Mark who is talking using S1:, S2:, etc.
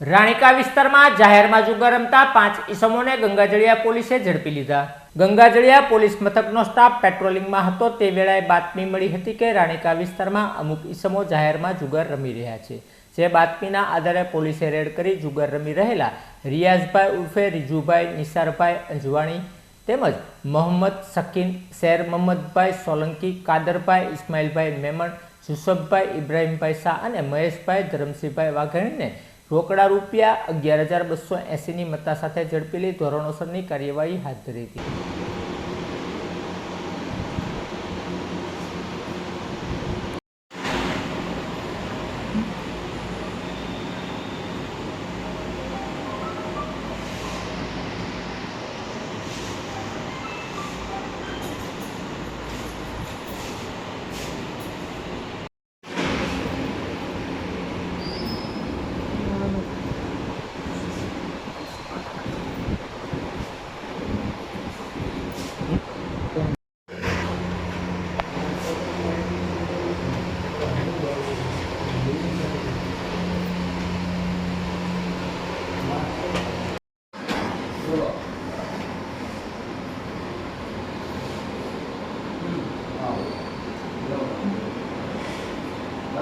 S1: રાણીકા વિસ્તારમાં જાહેરમાં જુગાર રમતા પાંચ ઈસમોને ગંગાજળિયા પોલીસે ઝડપી લીધા. ગંગાજળિયા પોલીસ મથકનો સ્ટાફ પેટ્રોલિંગમાં હતો. તે વેળાએ બાતમી મળી હતી કે રાણીકા વિસ્તારમાં અમુક ઈસમો જાહેરમાં જુગાર રમી રહ્યા છે. જે બાતમીના આધારે પોલીસે રેડ કરી જુગાર રમી રહેલા રિયાઝભાઈ ઉર્ફે રીજુભાઈ નિસારભાઈ અંજવાણી તેમજ મોહમ્મદ શકીન શેર મોહમ્મદભાઈ સોલંકી, કાદરભાઈ ઇસ્માઇલભાઈ મેમણ, જુસફભાઈ ઇબ્રાહીમભાઈ શાહ અને મહેશભાઈ ધરમસિંહભાઈ વાઘાણીને રોકડા રૂપિયા અગિયાર હજાર બસો એંસીની મત્તા સાથે ઝડપી લઈ ધોરણોસરની કાર્યવાહી હાથ ધરી હતી.